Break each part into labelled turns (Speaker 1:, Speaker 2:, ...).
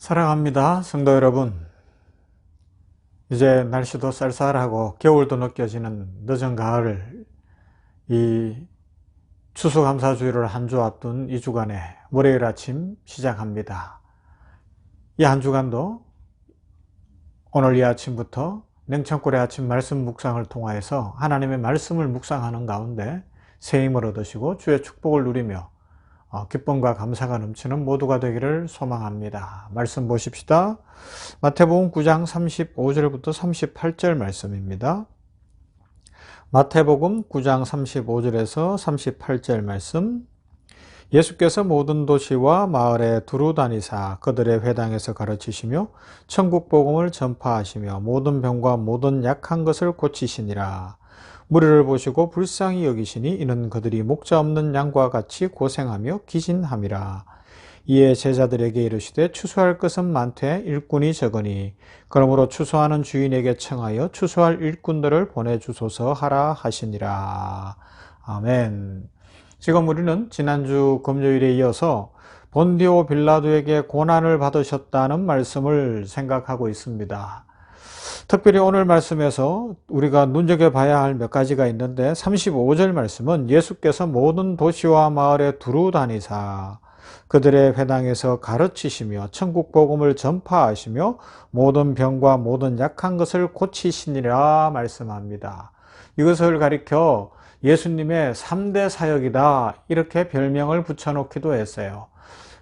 Speaker 1: 사랑합니다. 성도 여러분. 이제 날씨도 쌀쌀하고 겨울도 느껴지는 늦은 가을 이 추수감사주의를 한 주 앞둔 이 주간에 월요일 아침 시작합니다. 이 한 주간도 오늘 이 아침부터 냉천골의 아침 말씀 묵상을 통하여서 하나님의 말씀을 묵상하는 가운데 새 힘을 얻으시고 주의 축복을 누리며 어, 기쁨과 감사가 넘치는 모두가 되기를 소망합니다. 말씀 보십시다. 마태복음 9장 35절부터 38절 말씀입니다. 마태복음 9장 35절에서 38절 말씀 예수께서 모든 도시와 마을에 두루 다니사 그들의 회당에서 가르치시며 천국 복음을 전파하시며 모든 병과 모든 약한 것을 고치시니라. 무리를 보시고 불쌍히 여기시니 이는 그들이 목자 없는 양과 같이 고생하며 기진함이라. 이에 제자들에게 이르시되 추수할 것은 많되 일꾼이 적으니 그러므로 추수하는 주인에게 청하여 추수할 일꾼들을 보내주소서 하라 하시니라. 아멘. 지금 우리는 지난주 금요일에 이어서 본디오 빌라도에게 고난을 받으셨다는 말씀을 생각하고 있습니다. 특별히 오늘 말씀에서 우리가 눈여겨봐야 할 몇 가지가 있는데 35절 말씀은 예수께서 모든 도시와 마을에 두루 다니사 그들의 회당에서 가르치시며 천국 복음을 전파하시며 모든 병과 모든 약한 것을 고치시니라 말씀합니다. 이것을 가리켜 예수님의 3대 사역이다 이렇게 별명을 붙여놓기도 했어요.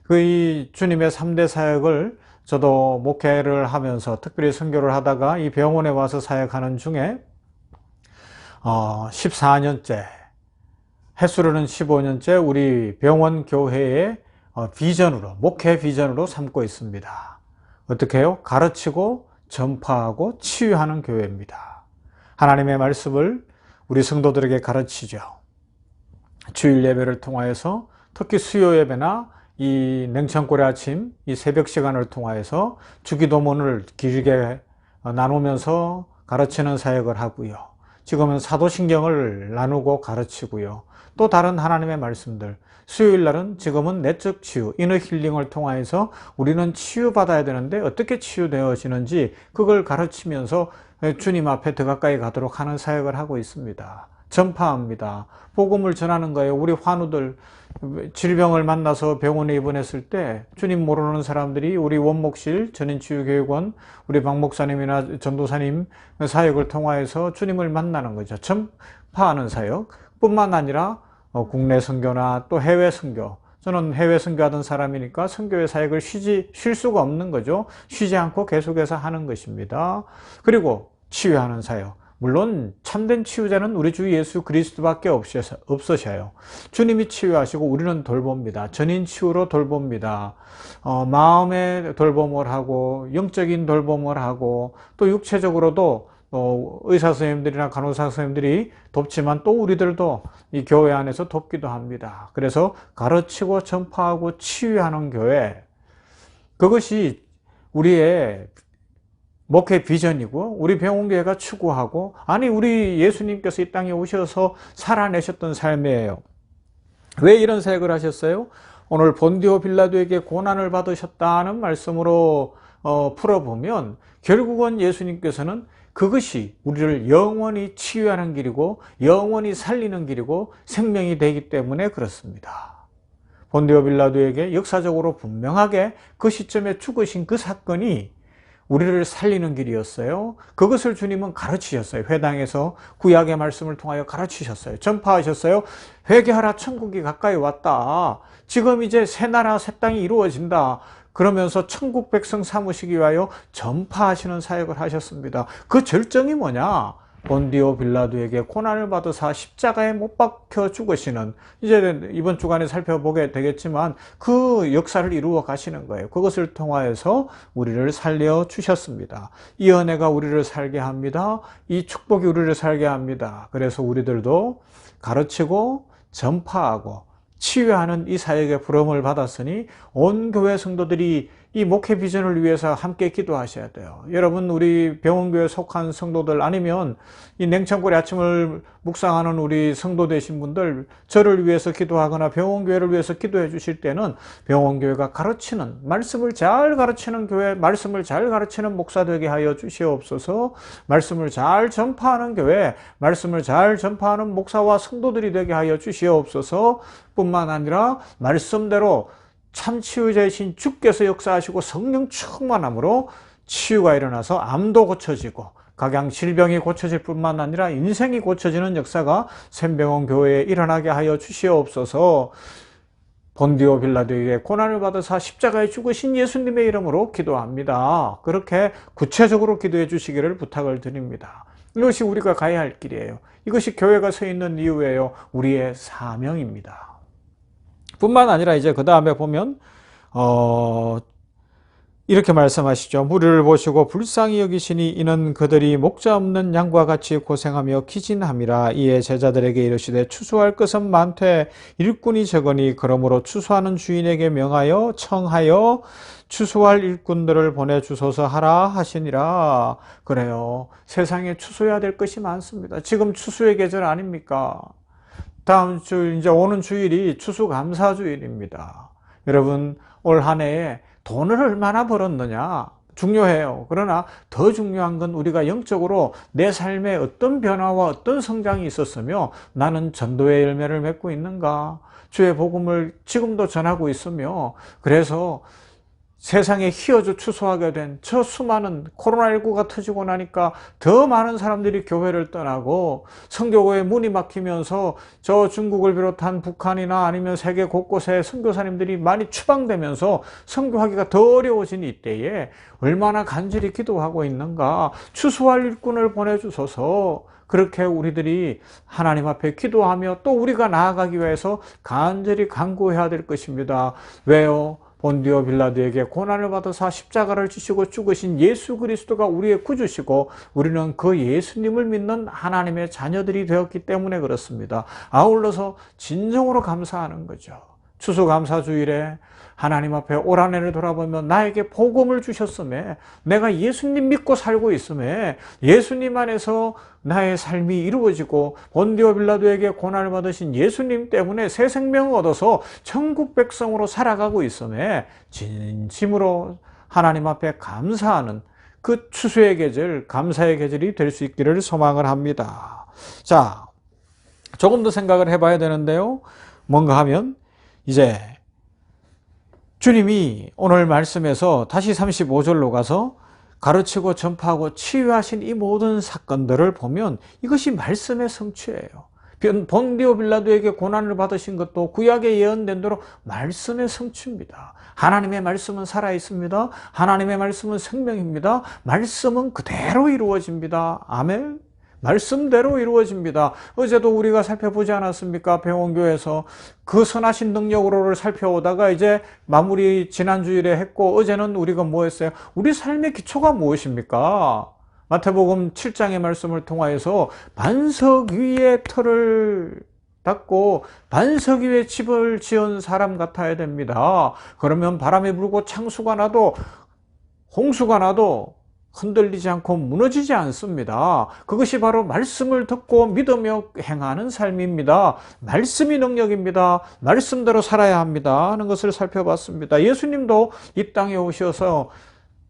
Speaker 1: 그 이 주님의 3대 사역을 저도 목회를 하면서 특별히 선교를 하다가 이 병원에 와서 사역하는 중에 어, 14년째 횟수로는 15년째 우리 병원 교회의 어, 비전으로 목회 비전으로 삼고 있습니다. 어떻게 해요? 가르치고 전파하고 치유하는 교회입니다. 하나님의 말씀을 우리 성도들에게 가르치죠. 주일 예배를 통하여서 특히 수요 예배나 이 냉천골의 아침, 이 새벽 시간을 통하여서 주기도문을 길게 나누면서 가르치는 사역을 하고요. 지금은 사도신경을 나누고 가르치고요. 또 다른 하나님의 말씀들, 수요일 날은 지금은 내적 치유, 이너 힐링을 통하여서 우리는 치유받아야 되는데 어떻게 치유되어지는지 그걸 가르치면서 주님 앞에 더 가까이 가도록 하는 사역을 하고 있습니다. 전파합니다. 복음을 전하는 거예요. 우리 환우들 질병을 만나서 병원에 입원했을 때 주님 모르는 사람들이 우리 원목실 전인치유교육원 우리 박 목사님이나 전도사님 사역을 통하여서 주님을 만나는 거죠. 전파하는 사역 뿐만 아니라 국내 선교나 또 해외 선교 저는 해외 선교하던 사람이니까 선교의 사역을 쉬지, 쉴 수가 없는 거죠. 쉬지 않고 계속해서 하는 것입니다. 그리고 치유하는 사역. 물론 참된 치유자는 우리 주 예수 그리스도밖에 없으셔요. 주님이 치유하시고 우리는 돌봅니다. 전인 치유로 돌봅니다. 어, 마음의 돌봄을 하고 영적인 돌봄을 하고 또 육체적으로도 어, 의사 선생님들이나 간호사 선생님들이 돕지만 또 우리들도 이 교회 안에서 돕기도 합니다. 그래서 가르치고 전파하고 치유하는 교회 그것이 우리의 목회 비전이고 우리 병원교회가 추구하고 아니 우리 예수님께서 이 땅에 오셔서 살아내셨던 삶이에요. 왜 이런 사역을 하셨어요? 오늘 본디오 빌라도에게 고난을 받으셨다는 말씀으로 어, 풀어보면 결국은 예수님께서는 그것이 우리를 영원히 치유하는 길이고 영원히 살리는 길이고 생명이 되기 때문에 그렇습니다. 본디오 빌라도에게 역사적으로 분명하게 그 시점에 죽으신 그 사건이 우리를 살리는 길이었어요. 그것을 주님은 가르치셨어요. 회당에서 구약의 말씀을 통하여 가르치셨어요. 전파하셨어요. 회개하라 천국이 가까이 왔다. 지금 이제 새 나라 새 땅이 이루어진다. 그러면서 천국 백성 삼으시기 위하여 전파하시는 사역을 하셨습니다. 그 절정이 뭐냐? 본디오 빌라도에게 고난을 받으사 십자가에 못 박혀 죽으시는 이제 이번 주간에 살펴보게 되겠지만 그 역사를 이루어 가시는 거예요. 그것을 통하여서 우리를 살려 주셨습니다. 이 은혜가 우리를 살게 합니다. 이 축복이 우리를 살게 합니다. 그래서 우리들도 가르치고 전파하고 치유하는 이 사역의 부름을 받았으니 온 교회 성도들이 이이 목회 비전을 위해서 함께 기도하셔야 돼요. 여러분 우리 병원교회 속한 성도들 아니면 이 냉장고에 아침을 묵상하는 우리 성도 되신 분들 저를 위해서 기도하거나 병원교회를 위해서 기도해 주실 때는 병원교회가 가르치는 말씀을 잘 가르치는 교회 말씀을 잘 가르치는 목사 되게 하여 주시옵소서 말씀을 잘 전파하는 교회 말씀을 잘 전파하는 목사와 성도들이 되게 하여 주시옵소서 뿐만 아니라 말씀대로 참 치유자이신 주께서 역사하시고 성령 충만함으로 치유가 일어나서 암도 고쳐지고 각양 질병이 고쳐질 뿐만 아니라 인생이 고쳐지는 역사가 샘병원 교회에 일어나게 하여 주시옵소서 본디오 빌라도에게 고난을 받으사 십자가에 죽으신 예수님의 이름으로 기도합니다. 그렇게 구체적으로 기도해 주시기를 부탁을 드립니다. 이것이 우리가 가야 할 길이에요. 이것이 교회가 서 있는 이유예요. 우리의 사명입니다. 뿐만 아니라 이제 그 다음에 보면 어 이렇게 말씀하시죠. 무리를 보시고 불쌍히 여기시니 이는 그들이 목자 없는 양과 같이 고생하며 기진함이라 이에 제자들에게 이르시되 추수할 것은 많되 일꾼이 적으니 그러므로 추수하는 주인에게 명하여 청하여 추수할 일꾼들을 보내주소서 하라 하시니라. 그래요. 세상에 추수해야 될 것이 많습니다. 지금 추수의 계절 아닙니까? 다음 주, 이제 오는 주일이 추수감사 주일입니다. 여러분, 올 한 해에 돈을 얼마나 벌었느냐? 중요해요. 그러나 더 중요한 건 우리가 영적으로 내 삶에 어떤 변화와 어떤 성장이 있었으며 나는 전도의 열매를 맺고 있는가? 주의 복음을 지금도 전하고 있으며 그래서 세상에 휘어져 추수하게 된 저 수많은 코로나19가 터지고 나니까 더 많은 사람들이 교회를 떠나고 성교고에 문이 막히면서 저 중국을 비롯한 북한이나 아니면 세계 곳곳에 선교사님들이 많이 추방되면서 선교하기가 더 어려워진 이때에 얼마나 간절히 기도하고 있는가 추수할 일꾼을 보내주소서 그렇게 우리들이 하나님 앞에 기도하며 또 우리가 나아가기 위해서 간절히 간구해야 될 것입니다. 왜요? 본디오 빌라드에게 고난을 받아서 십자가를 지시고 죽으신 예수 그리스도가 우리의 구주시고 우리는 그 예수님을 믿는 하나님의 자녀들이 되었기 때문에 그렇습니다. 아울러서 진정으로 감사하는 거죠. 추수감사주일에 하나님 앞에 올 한 해를 돌아보면 나에게 복음을 주셨음에 내가 예수님 믿고 살고 있음에 예수님 안에서 나의 삶이 이루어지고 본디오 빌라도에게 고난을 받으신 예수님 때문에 새 생명을 얻어서 천국 백성으로 살아가고 있음에 진심으로 하나님 앞에 감사하는 그 추수의 계절, 감사의 계절이 될 수 있기를 소망을 합니다. 자, 조금 더 생각을 해봐야 되는데요. 뭔가 하면 이제 주님이 오늘 말씀에서 다시 35절로 가서 가르치고 전파하고 치유하신 이 모든 사건들을 보면 이것이 말씀의 성취예요. 본디오 빌라도에게 고난을 받으신 것도 구약에 예언된 대로 말씀의 성취입니다. 하나님의 말씀은 살아 있습니다. 하나님의 말씀은 생명입니다. 말씀은 그대로 이루어집니다. 아멘. 말씀대로 이루어집니다. 어제도 우리가 살펴보지 않았습니까? 병원교에서 그 선하신 능력으로를 살펴오다가 이제 마무리 지난주일에 했고 어제는 우리가 뭐 했어요? 우리 삶의 기초가 무엇입니까? 마태복음 7장의 말씀을 통하여서 반석 위에 털을 닫고 반석 위에 집을 지은 사람 같아야 됩니다. 그러면 바람이 불고 창수가 나도 홍수가 나도 흔들리지 않고 무너지지 않습니다. 그것이 바로 말씀을 듣고 믿으며 행하는 삶입니다. 말씀이 능력입니다. 말씀대로 살아야 합니다. 하는 것을 살펴봤습니다. 예수님도 이 땅에 오셔서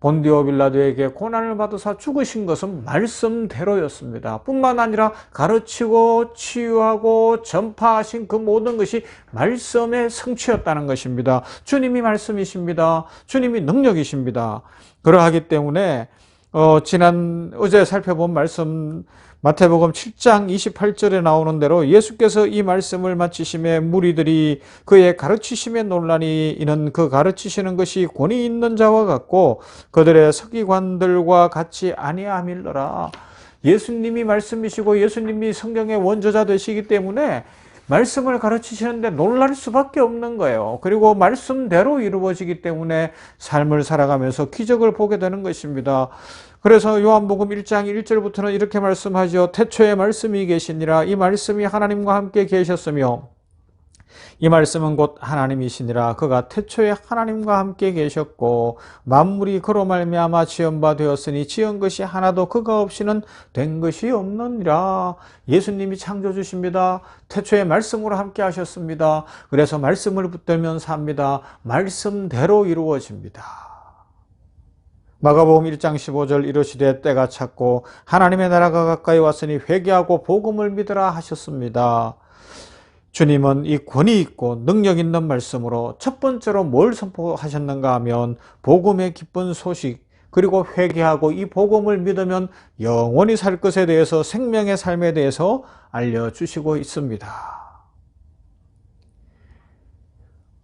Speaker 1: 본디오 빌라도에게 고난을 받으사 죽으신 것은 말씀대로였습니다. 뿐만 아니라 가르치고 치유하고 전파하신 그 모든 것이 말씀의 성취였다는 것입니다. 주님이 말씀이십니다. 주님이 능력이십니다. 그러하기 때문에 어, 지난 어제 살펴본 말씀 마태복음 7장 28절에 나오는 대로 예수께서 이 말씀을 마치심에 무리들이 그의 가르치심에 논란이 이는 그 가르치시는 것이 권위 있는 자와 같고 그들의 서기관들과 같이 아니함일러라. 예수님이 말씀이시고 예수님이 성경의 원조자 되시기 때문에 말씀을 가르치시는데 놀랄 수밖에 없는 거예요. 그리고 말씀대로 이루어지기 때문에 삶을 살아가면서 기적을 보게 되는 것입니다. 그래서 요한복음 1장 1절부터는 이렇게 말씀하죠. 태초에 말씀이 계시니라 이 말씀이 하나님과 함께 계셨으며 이 말씀은 곧 하나님이시니라. 그가 태초에 하나님과 함께 계셨고 만물이 그로 말미암아 지은 바 되었으니 지은 것이 하나도 그가 없이는 된 것이 없느니라. 예수님이 창조주십니다. 태초에 말씀으로 함께 하셨습니다. 그래서 말씀을 붙들면 삽니다. 말씀대로 이루어집니다. 마가복음 1장 15절 이르시되 때가 찼고 하나님의 나라가 가까이 왔으니 회개하고 복음을 믿으라 하셨습니다. 주님은 이 권위 있고 능력 있는 말씀으로 첫 번째로 뭘 선포하셨는가 하면 복음의 기쁜 소식 그리고 회개하고 이 복음을 믿으면 영원히 살 것에 대해서 생명의 삶에 대해서 알려주시고 있습니다.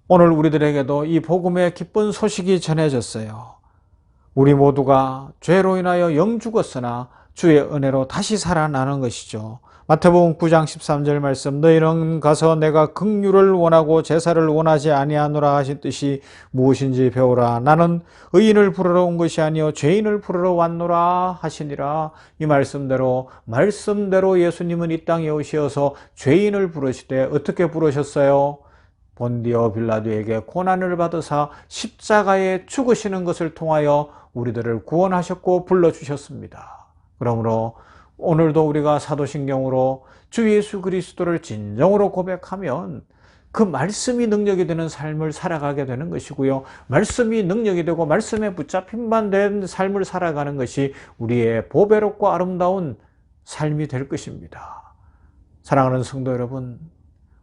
Speaker 1: 오늘 우리들에게도 이 복음의 기쁜 소식이 전해졌어요. 우리 모두가 죄로 인하여 영 죽었으나 주의 은혜로 다시 살아나는 것이죠. 마태복음 9장 13절 말씀 너희는 가서 내가 긍휼을 원하고 제사를 원하지 아니하노라 하신 뜻이 무엇인지 배우라 나는 의인을 부르러 온 것이 아니요 죄인을 부르러 왔노라 하시니라 이 말씀대로 말씀대로 예수님은 이 땅에 오시어서 죄인을 부르시되 어떻게 부르셨어요? 본디오 빌라도에게 고난을 받으사 십자가에 죽으시는 것을 통하여 우리들을 구원하셨고 불러주셨습니다. 그러므로 오늘도 우리가 사도신경으로 주 예수 그리스도를 진정으로 고백하면 그 말씀이 능력이 되는 삶을 살아가게 되는 것이고요. 말씀이 능력이 되고 말씀에 붙잡힌만 된 삶을 살아가는 것이 우리의 보배롭고 아름다운 삶이 될 것입니다. 사랑하는 성도 여러분,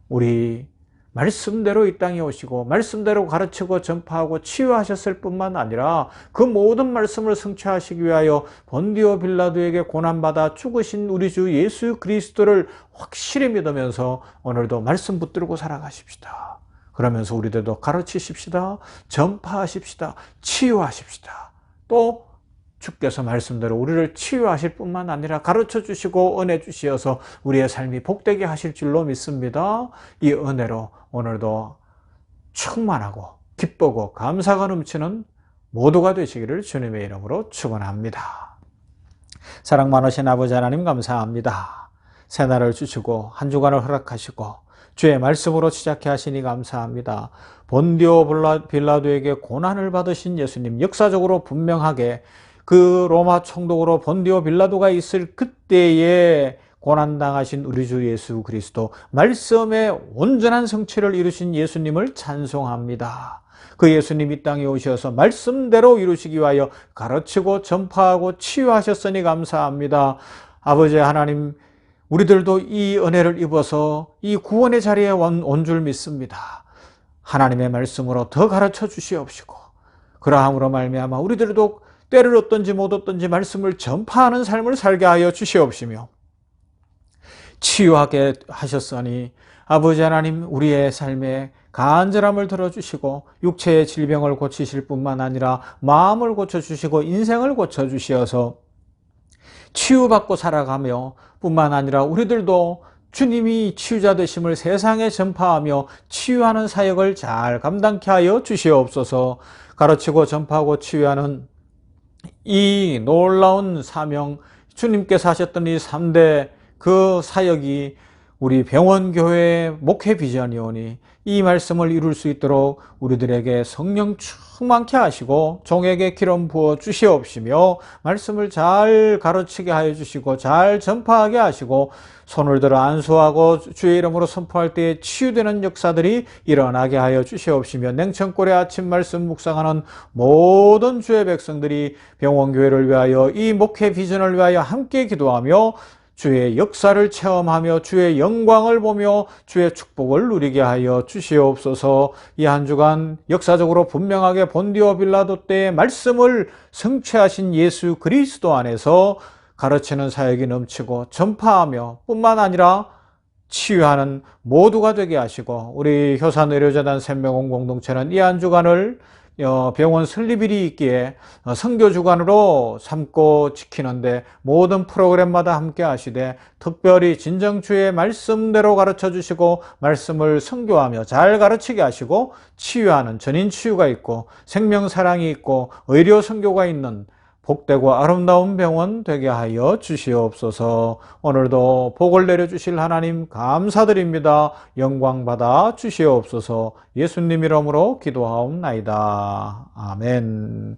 Speaker 1: 우리 말씀대로 이 땅에 오시고 말씀대로 가르치고 전파하고 치유하셨을 뿐만 아니라 그 모든 말씀을 성취하시기 위하여 본디오 빌라도에게 고난받아 죽으신 우리 주 예수 그리스도를 확실히 믿으면서 오늘도 말씀 붙들고 살아가십시다. 그러면서 우리들도 가르치십시다. 전파하십시다. 치유하십시다. 또 주께서 말씀대로 우리를 치유하실 뿐만 아니라 가르쳐 주시고 은혜 주시어서 우리의 삶이 복되게 하실 줄로 믿습니다. 이 은혜로 오늘도 충만하고 기쁘고 감사가 넘치는 모두가 되시기를 주님의 이름으로 축원합니다. 사랑 많으신 아버지 하나님 감사합니다. 새날을 주시고 한 주간을 허락하시고 주의 말씀으로 시작해 하시니 감사합니다. 본디오 빌라도에게 고난을 받으신 예수님 역사적으로 분명하게 그 로마 총독으로 본디오 빌라도가 있을 그때에 고난당하신 우리 주 예수 그리스도 말씀의 온전한 성취를 이루신 예수님을 찬송합니다. 그 예수님 이 땅에 오셔서 말씀대로 이루시기 위하여 가르치고 전파하고 치유하셨으니 감사합니다. 아버지 하나님 우리들도 이 은혜를 입어서 이 구원의 자리에 온 줄 믿습니다. 하나님의 말씀으로 더 가르쳐 주시옵시고 그러함으로 말미암아 우리들도 때를 얻든지 못 얻든지 말씀을 전파하는 삶을 살게 하여 주시옵시며 치유하게 하셨으니 아버지 하나님 우리의 삶에 간절함을 들어주시고 육체의 질병을 고치실 뿐만 아니라 마음을 고쳐주시고 인생을 고쳐주시어서 치유받고 살아가며 뿐만 아니라 우리들도 주님이 치유자 되심을 세상에 전파하며 치유하는 사역을 잘 감당케 하여 주시옵소서. 가르치고 전파하고 치유하는 이 놀라운 사명, 주님께서 하셨던 이 3대 그 사역이 우리 병원교회의 목회 비전이오니 이 말씀을 이룰 수 있도록 우리들에게 성령 충만케 하시고 종에게 기름 부어 주시옵시며 말씀을 잘 가르치게 하여 주시고 잘 전파하게 하시고 손을 들어 안수하고 주의 이름으로 선포할 때에 치유되는 역사들이 일어나게 하여 주시옵시며 냉천골의 아침 말씀 묵상하는 모든 주의 백성들이 병원교회를 위하여 이 목회 비전을 위하여 함께 기도하며 주의 역사를 체험하며 주의 영광을 보며 주의 축복을 누리게 하여 주시옵소서. 이 한 주간 역사적으로 분명하게 본디오 빌라도 때의 말씀을 성취하신 예수 그리스도 안에서 가르치는 사역이 넘치고 전파하며 뿐만 아니라 치유하는 모두가 되게 하시고 우리 효산의료재단 생명원 공동체는 이 한 주간을 어, 병원 설립일이 있기에 어, 선교 주간으로 삼고 지키는데 모든 프로그램마다 함께 하시되 특별히 진정주의 말씀대로 가르쳐 주시고 말씀을 선교하며 잘 가르치게 하시고 치유하는 전인 치유가 있고 생명 사랑이 있고 의료 선교가 있는 복되고 아름다운 병원 되게 하여 주시옵소서. 오늘도 복을 내려 주실 하나님 감사드립니다. 영광 받아 주시옵소서. 예수님 이름으로 기도하옵나이다. 아멘.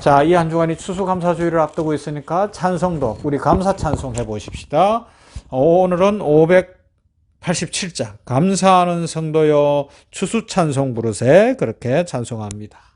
Speaker 1: 자, 이 한 주간이 추수감사주의를 앞두고 있으니까 찬송도 우리 감사 찬송 해 보십시다. 오늘은 587장 감사하는 성도여 추수 찬송 부르세 그렇게 찬송합니다.